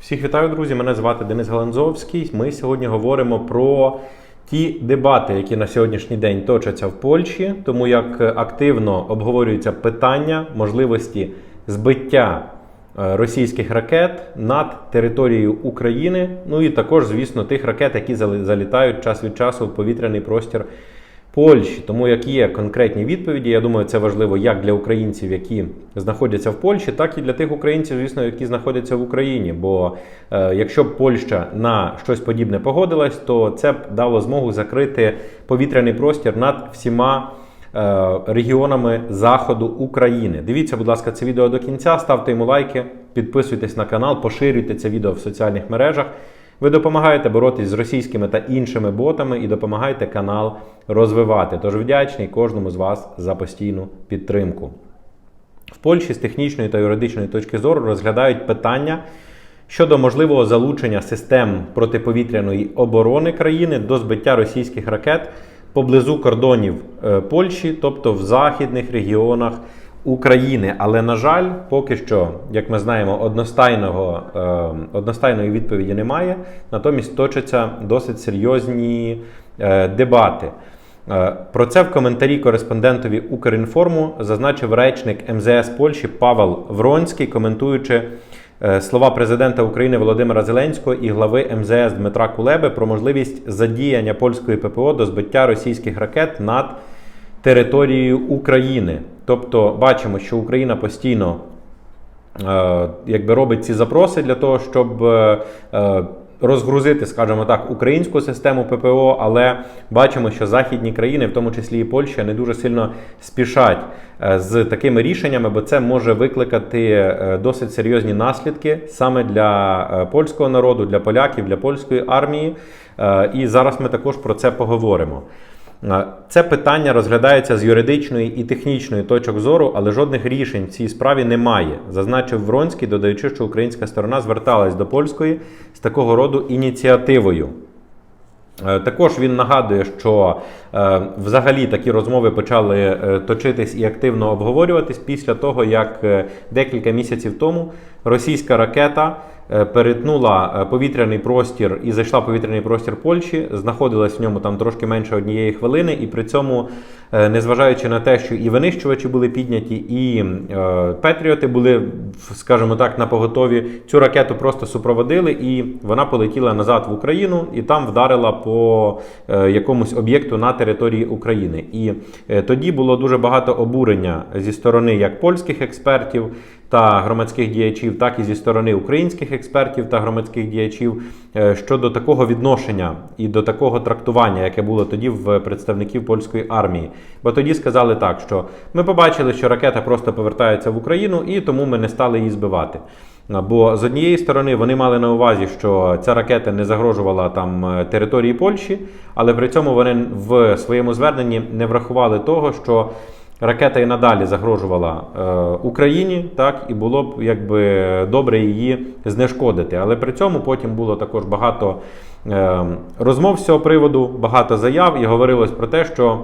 Всіх вітаю, друзі! Мене звати Денис Галанзовський. Ми сьогодні говоримо про ті дебати, які на сьогоднішній день точаться в Польщі, тому як активно обговорюються питання можливості збиття е, російських ракет над територією України. Ну і також, звісно, тих ракет, які залітають час від часу в повітряний простір Польщі. Тому як є конкретні відповіді, я думаю, це важливо як для українців, які знаходяться в Польщі, так і для тих українців, звісно, які знаходяться в Україні. Бо е, якщо б Польща на щось подібне погодилась, то це б дало змогу закрити повітряний простір над всіма. е, Регіонами заходу України. Дивіться, будь ласка, це відео до кінця. Ставте йому лайки, підписуйтесь на канал, поширюйте це відео в соціальних мережах. Ви допомагаєте боротись з російськими та іншими ботами і допомагаєте канал розвивати. Тож вдячний кожному з вас за постійну підтримку. В Польщі з технічної та юридичної точки зору розглядають питання щодо можливого залучення систем протиповітряної оборони країни до збиття російських ракет поблизу кордонів е, Польщі, тобто в західних регіонах України. Але, на жаль, поки що, як ми знаємо, одностайного, е, одностайної відповіді немає. Натомість точаться досить серйозні е, дебати. Е, Про це в коментарі кореспондентові Укрінформу зазначив речник МЗС Польщі Павел Вронський, коментуючи е, слова президента України Володимира Зеленського і глави МЗС Дмитра Кулеби про можливість задіяння польської ППО до збиття російських ракет над територією України. Тобто бачимо, що Україна постійно е, якби робить ці запроси для того, щоб е, е, розгрузити, скажімо так, українську систему ППО, але бачимо, що західні країни, в тому числі і Польща, не дуже сильно спішать е, з такими рішеннями, бо це може викликати е, досить серйозні наслідки саме для польського народу, для поляків, для польської армії. І зараз ми також про це поговоримо. Е, Це питання розглядається з юридичної і технічної точок зору, але жодних рішень в цій справі немає, зазначив Вронський, додаючи, що українська сторона зверталась до польської з такого роду ініціативою. Е, Також він нагадує, що е, взагалі такі розмови почали е, точитись і активно обговорюватись після того, як е, декілька місяців тому російська ракета перетнула е, повітряний простір і зайшла в повітряний простір Польщі, знаходилась в ньому там трошки менше однієї хвилини, і при цьому, е, незважаючи на те, що і винищувачі були підняті, і е, Петріоти були, скажімо так, на поготові, цю ракету просто супроводили, і вона полетіла назад в Україну і там вдарила по е, якомусь об'єкту на території України. І е, тоді було дуже багато обурення зі сторони як польських експертів та громадських діячів, так і зі сторони українських експертів та громадських діячів е, щодо такого відношення і до такого трактування, яке було тоді в представників польської армії. Бо тоді сказали так, що ми побачили, що ракета просто повертається в Україну, і тому ми не стали її збивати. Бо з однієї сторони вони мали на увазі, що ця ракета не загрожувала там е, території Польщі, але при цьому вони в своєму зверненні не врахували того, що ракета і надалі загрожувала е, Україні, так і було б якби добре її знешкодити. Але при цьому потім було також багато е, розмов з цього приводу, багато заяв, і говорилось про те, що.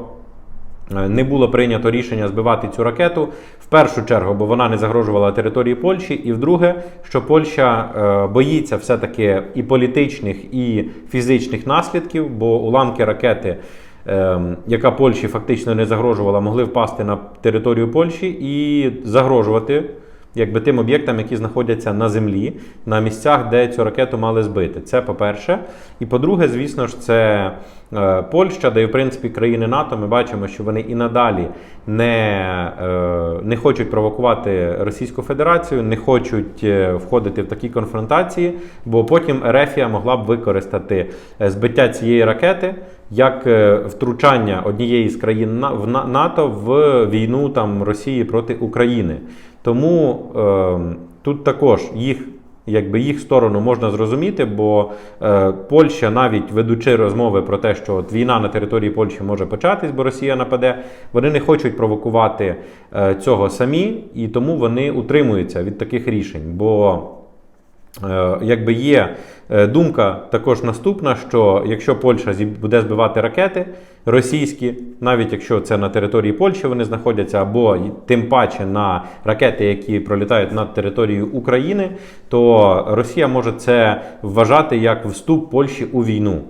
Е, Не було прийнято рішення збивати цю ракету в першу чергу, бо вона не загрожувала території Польщі, і вдруге, що Польща е, боїться все-таки і політичних, і фізичних наслідків, бо уламки ракети, яка Польщі фактично не загрожувала, могли впасти на територію Польщі і загрожувати якби тим об'єктам, які знаходяться на землі, на місцях, де цю ракету мали збити. Це по-перше. І по-друге, звісно ж, це е, Польща, де в принципі країни НАТО. Ми бачимо, що вони і надалі не, е, не хочуть провокувати Російську Федерацію, не хочуть е, входити в такі конфронтації, бо потім Ерефія могла б використати е, збиття цієї ракети. Як е, втручання однієї з країн в НАТО в війну там Росії проти України, тому е, тут також їх якби їх сторону можна зрозуміти, бо е, Польща, навіть ведучи розмови про те, що от війна на території Польщі може початись, бо Росія нападе, вони не хочуть провокувати е, цього самі, і тому вони утримуються від таких рішень. Бо Якби є е, думка також наступна, що якщо Польща буде збивати ракети російські, навіть якщо це на території Польщі вони знаходяться, або тим паче на ракети, які пролітають над територією України, то Росія може це вважати як вступ Польщі у війну.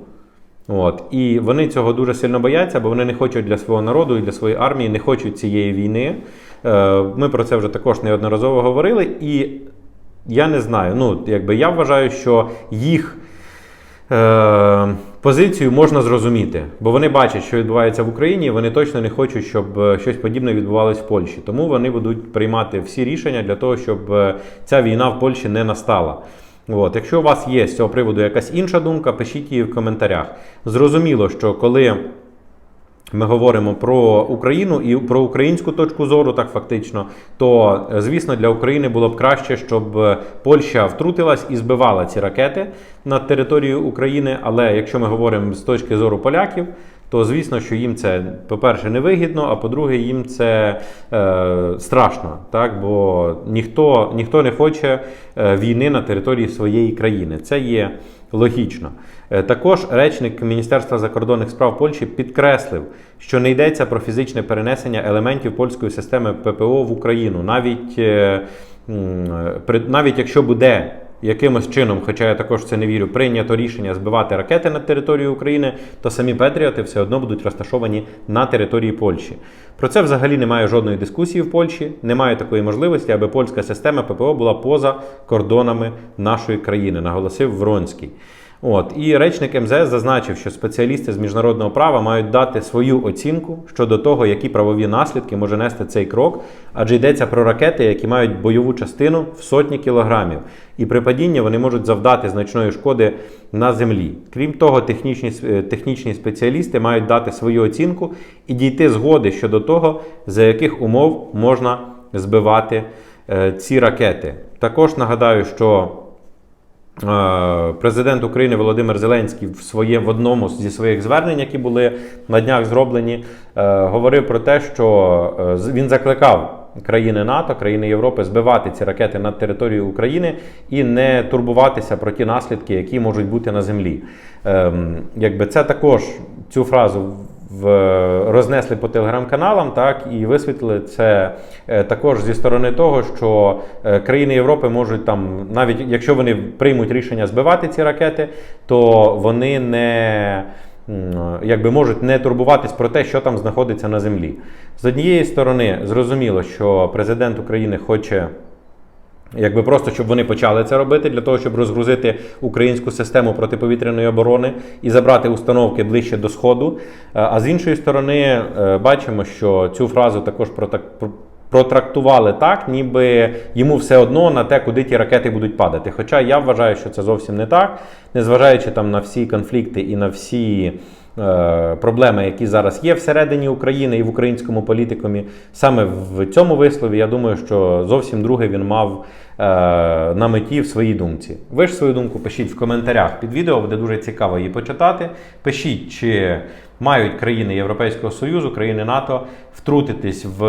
От. І вони цього дуже сильно бояться, бо вони не хочуть для свого народу і для своєї армії, не хочуть цієї війни. Е, Ми про це вже також неодноразово говорили. І я не знаю. Ну, якби я вважаю, що їх е, позицію можна зрозуміти, бо вони бачать, що відбувається в Україні, і вони точно не хочуть, щоб е, щось подібне відбувалось в Польщі. Тому вони будуть приймати всі рішення для того, щоб е, ця війна в Польщі не настала. От, якщо у вас є з цього приводу якась інша думка, пишіть її в коментарях. Зрозуміло, що коли ми говоримо про Україну і про українську точку зору, так фактично, то е, звісно для України було б краще, щоб е, Польща втрутилась і збивала ці ракети над територією України. Але якщо ми говоримо з точки зору поляків, то звісно, що їм це, по-перше, невигідно, а по-друге, їм це е, страшно, так? бо ніхто, ніхто не хоче е, війни на території своєї країни. Це є логічно. Е, Також речник Міністерства закордонних справ Польщі підкреслив, що не йдеться про фізичне перенесення елементів польської системи ППО в Україну, навіть, е, навіть якщо буде якимось чином, хоча я також це не вірю, прийнято рішення збивати ракети на територію України, то самі Петріоти все одно будуть розташовані на території Польщі. Про це взагалі немає жодної дискусії в Польщі, немає такої можливості, аби польська система ППО була поза кордонами нашої країни, наголосив Вронський. От і речник МЗС зазначив, що спеціалісти з міжнародного права мають дати свою оцінку щодо того, які правові наслідки може нести цей крок, адже йдеться про ракети, які мають бойову частину в сотні кілограмів, і при падінні вони можуть завдати значної шкоди на землі. Крім того, технічні, е, технічні спеціалісти мають дати свою оцінку і дійти згоди щодо того, за яких умов можна збивати е, ці ракети. Також нагадаю, що Президент України Володимир Зеленський в своє в одному зі своїх звернень, які були на днях зроблені, е, говорив про те, що е, він закликав країни НАТО, країни Європи збивати ці ракети над територією України і не турбуватися про ті наслідки, які можуть бути на землі. Ем, Якби це також цю фразу в, рознесли по телеграм-каналам, так і висвітлили це е, також зі сторони того, що е, країни Європи можуть там, навіть якщо вони приймуть рішення збивати ці ракети, то вони не. Якби можуть не турбуватись про те, що там знаходиться на землі. З однієї сторони, зрозуміло, що президент України хоче Якби просто щоб вони почали це робити для того, щоб розгрузити українську систему протиповітряної оборони і забрати установки ближче до сходу. Е, А з іншої сторони, е, бачимо, що цю фразу також протрактували так, ніби йому все одно на те, куди ті ракети будуть падати. Хоча я вважаю, що це зовсім не так, незважаючи там на всі конфлікти і на всі. Е, Проблеми, які зараз є всередині України і в українському політикумі, саме в цьому вислові, я думаю, що зовсім друге він мав е, на меті в своїй думці. Ви ж свою думку пишіть в коментарях під відео, буде дуже цікаво її почитати. Пишіть, чи мають країни Європейського Союзу, країни НАТО втрутитись в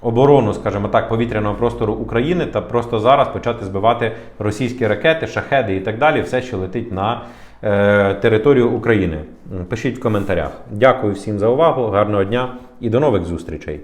оборону, скажімо так, повітряного простору України та просто зараз почати збивати російські ракети, шахеди і так далі, все, що летить на територію України. Пишіть в коментарях. Дякую всім за увагу, гарного дня і до нових зустрічей.